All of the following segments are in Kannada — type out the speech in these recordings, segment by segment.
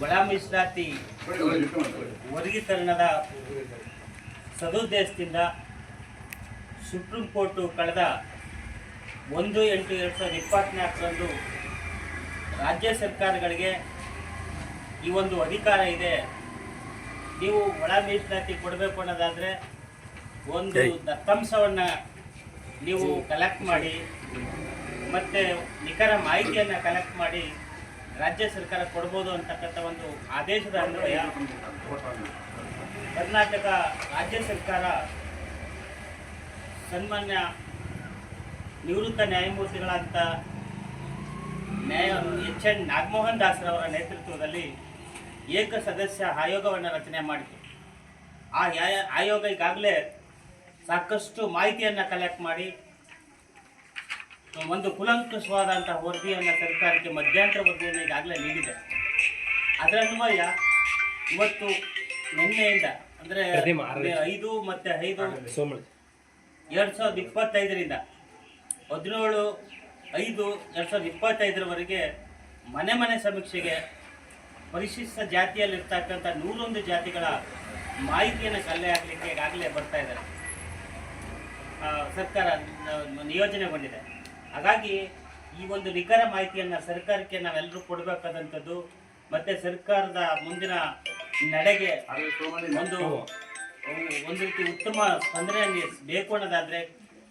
ಒಳ ಮೀಸಲಾತಿ ವರ್ಗೀಕರಣದ ಸದುದ್ದೇಶದಿಂದ ಸುಪ್ರೀಂ ಕೋರ್ಟು ಕಳೆದ ಒಂದು ಎಂಟು ಎರಡು ಸಾವಿರದ ಇಪ್ಪತ್ತ್ನಾಲ್ಕರಂದು ರಾಜ್ಯ ಸರ್ಕಾರಗಳಿಗೆ ಈ ಒಂದು ಅಧಿಕಾರ ಇದೆ. ನೀವು ಒಳ ಮೀಸಲಾತಿ ಕೊಡಬೇಕು ಅನ್ನೋದಾದರೆ ಒಂದು ದತ್ತಾಂಶವನ್ನು ನೀವು ಕಲೆಕ್ಟ್ ಮಾಡಿ ಮತ್ತು ನಿಖರ ಮಾಹಿತಿಯನ್ನು ಕಲೆಕ್ಟ್ ಮಾಡಿ ರಾಜ್ಯ ಸರ್ಕಾರ ಕೊಡ್ಬೋದು ಅಂತಕ್ಕಂಥ ಒಂದು ಆದೇಶದ ಅನ್ವಯ ಕರ್ನಾಟಕ ರಾಜ್ಯ ಸರ್ಕಾರ ಸನ್ಮಾನ್ಯ ನಿವೃತ್ತ ನ್ಯಾಯಮೂರ್ತಿಗಳಂತ ನ್ಯಾಯ ಎಚ್ ಎನ್ ನಾಗಮೋಹನ್ ದಾಸರವರ ನೇತೃತ್ವದಲ್ಲಿ ಏಕ ಸದಸ್ಯ ಆಯೋಗವನ್ನು ರಚನೆ ಮಾಡಿತು. ಆ ಆಯೋಗ ಈಗಾಗಲೇ ಸಾಕಷ್ಟು ಮಾಹಿತಿಯನ್ನು ಕಲೆಕ್ಟ್ ಮಾಡಿ ಒಂದು ಕುಲಂಕುಷವಾದಂತಹ ವರದಿಯನ್ನು ಸರ್ಕಾರಕ್ಕೆ ಮಧ್ಯಂತರ ವರದಿಯನ್ನು ಈಗಾಗಲೇ ನೀಡಿದೆ. ಅದರ ಅನ್ವಯ ಇವತ್ತು ನಿನ್ನೆಯಿಂದ ಅಂದರೆ ಐದು ಮತ್ತು ಐದು ಎರಡು ಸಾವಿರದ ಇಪ್ಪತ್ತೈದರಿಂದ ಹದಿನೇಳು ಐದು ಎರಡು ಸಾವಿರದ ಇಪ್ಪತ್ತೈದರವರೆಗೆ ಮನೆ ಮನೆ ಸಮೀಕ್ಷೆಗೆ ಪರಿಶಿಷ್ಟ ಜಾತಿಯಲ್ಲಿರ್ತಕ್ಕಂಥ ನೂರೊಂದು ಜಾತಿಗಳ ಮಾಹಿತಿಯನ್ನು ಕಲೆ ಹಾಕಲಿಕ್ಕೆ ಈಗಾಗಲೇ ಬರ್ತಾ ಇದ್ದಾರೆ. ಸರ್ಕಾರ ನಿಯೋಜನೆ ನಿಯೋಜನೆಗೊಂಡಿದೆ ಹಾಗಾಗಿ ಈ ಒಂದು ನಿಖರ ಮಾಹಿತಿಯನ್ನು ಸರ್ಕಾರಕ್ಕೆ ನಾವೆಲ್ಲರೂ ಕೊಡಬೇಕಾದಂಥದ್ದು ಮತ್ತು ಸರ್ಕಾರದ ಮುಂದಿನ ನಡೆಗೆ ಒಂದು ಒಂದು ರೀತಿ ಉತ್ತಮ ಸ್ಪಂದನೆಯನ್ನು ಬೇಕು ಅನ್ನೋದಾದರೆ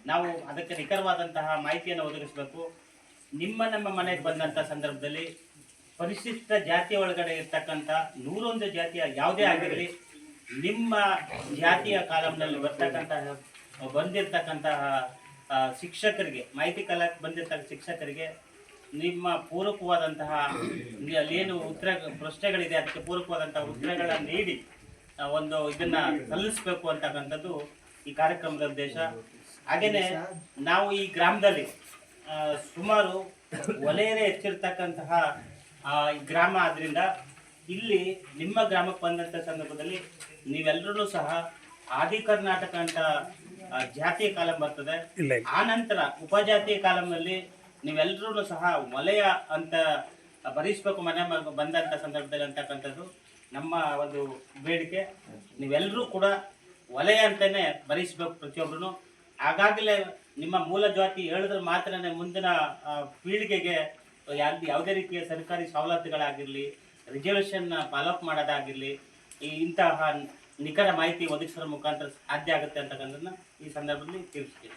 ನಾವು ಅದಕ್ಕೆ ನಿಖರವಾದಂತಹ ಮಾಹಿತಿಯನ್ನು ಒದಗಿಸಬೇಕು. ನಿಮ್ಮ ನಮ್ಮ ಮನೆಗೆ ಬಂದಂಥ ಸಂದರ್ಭದಲ್ಲಿ ಪರಿಶಿಷ್ಟ ಜಾತಿಯ ಒಳಗಡೆ ಇರ್ತಕ್ಕಂಥ ನೂರೊಂದು ಜಾತಿಯ ಯಾವುದೇ ಆಗಿರಲಿ ನಿಮ್ಮ ಜಾತಿಯ ಕಾಲಂನಲ್ಲಿ ಬರ್ತಕ್ಕಂತಹ ಬಂದಿರತಕ್ಕಂತಹ ಶಿಕ್ಷಕರಿಗೆ, ಮಾಹಿತಿ ಕಲಾಕ್ ಬಂದಿರ್ತಕ್ಕ ಶಿಕ್ಷಕರಿಗೆ ನಿಮ್ಮ ಪೂರಕವಾದಂತಹ ಅಲ್ಲಿ ಏನು ಉತ್ತರ ಪ್ರಶ್ನೆಗಳಿದೆ, ಅದಕ್ಕೆ ಪೂರಕವಾದಂತಹ ಉತ್ತರಗಳನ್ನು ನೀಡಿ ಒಂದು ಇದನ್ನ ಸಲ್ಲಿಸಬೇಕು ಅಂತಕ್ಕಂಥದ್ದು ಈ ಕಾರ್ಯಕ್ರಮದ ಉದ್ದೇಶ. ಹಾಗೇನೆ ನಾವು ಈ ಗ್ರಾಮದಲ್ಲಿ ಸುಮಾರು ಒಲೆಯರೆ ಹೆಚ್ಚಿರ್ತಕ್ಕಂತಹ ಗ್ರಾಮ ಆದ್ರಿಂದ ಇಲ್ಲಿ ನಿಮ್ಮ ಗ್ರಾಮಕ್ಕೆ ಬಂದಂಥ ಸಂದರ್ಭದಲ್ಲಿ ನೀವೆಲ್ಲರೂ ಸಹ ಆದಿ ಕರ್ನಾಟಕ ಅಂತ ಆ, ಜಾತಿಯ ಕಾಲಂ ಬರ್ತದೆ. ಆ ನಂತರ ಉಪಜಾತಿಯ ಕಾಲಂನಲ್ಲಿ ನೀವೆಲ್ಲರೂ ಸಹ ವಲಯ ಅಂತ ಭರಿಸ್ಬೇಕು ಮನೆ ಬಂದಂತ ಸಂದರ್ಭದಲ್ಲಿ ಅಂತಕ್ಕಂಥದ್ದು ನಮ್ಮ ಒಂದು ಬೇಡಿಕೆ. ನೀವೆಲ್ಲರೂ ಕೂಡ ವಲಯ ಅಂತಾನೆ ಭರಿಸ್ಬೇಕು ಪ್ರತಿಯೊಬ್ಬರು ಹಾಗಾಗಲೇ ನಿಮ್ಮ ಮೂಲ ಜಾತಿ ಹೇಳಿದ್ರೆ ಮಾತ್ರನೇ ಮುಂದಿನ ಪೀಳಿಗೆಗೆ ಯಾವ್ದು ಯಾವುದೇ ರೀತಿಯ ಸರ್ಕಾರಿ ಸವಲತ್ತುಗಳಾಗಿರಲಿ ರಿಸರ್ವೇಷನ್ ಫಾಲೋಅಪ್ ಮಾಡೋದಾಗಿರಲಿ ಈ ಇಂತಹ ನಿಖರ ಮಾಹಿತಿ ಒದಗಿಸೋದ್ರ ಮುಖಾಂತರ ಸಾಧ್ಯ ಆಗುತ್ತೆ ಅಂತಕ್ಕಂಥದ್ದನ್ನ ಈ ಸಂದರ್ಭದಲ್ಲಿ ತಿಳಿಸ್ತೀನಿ.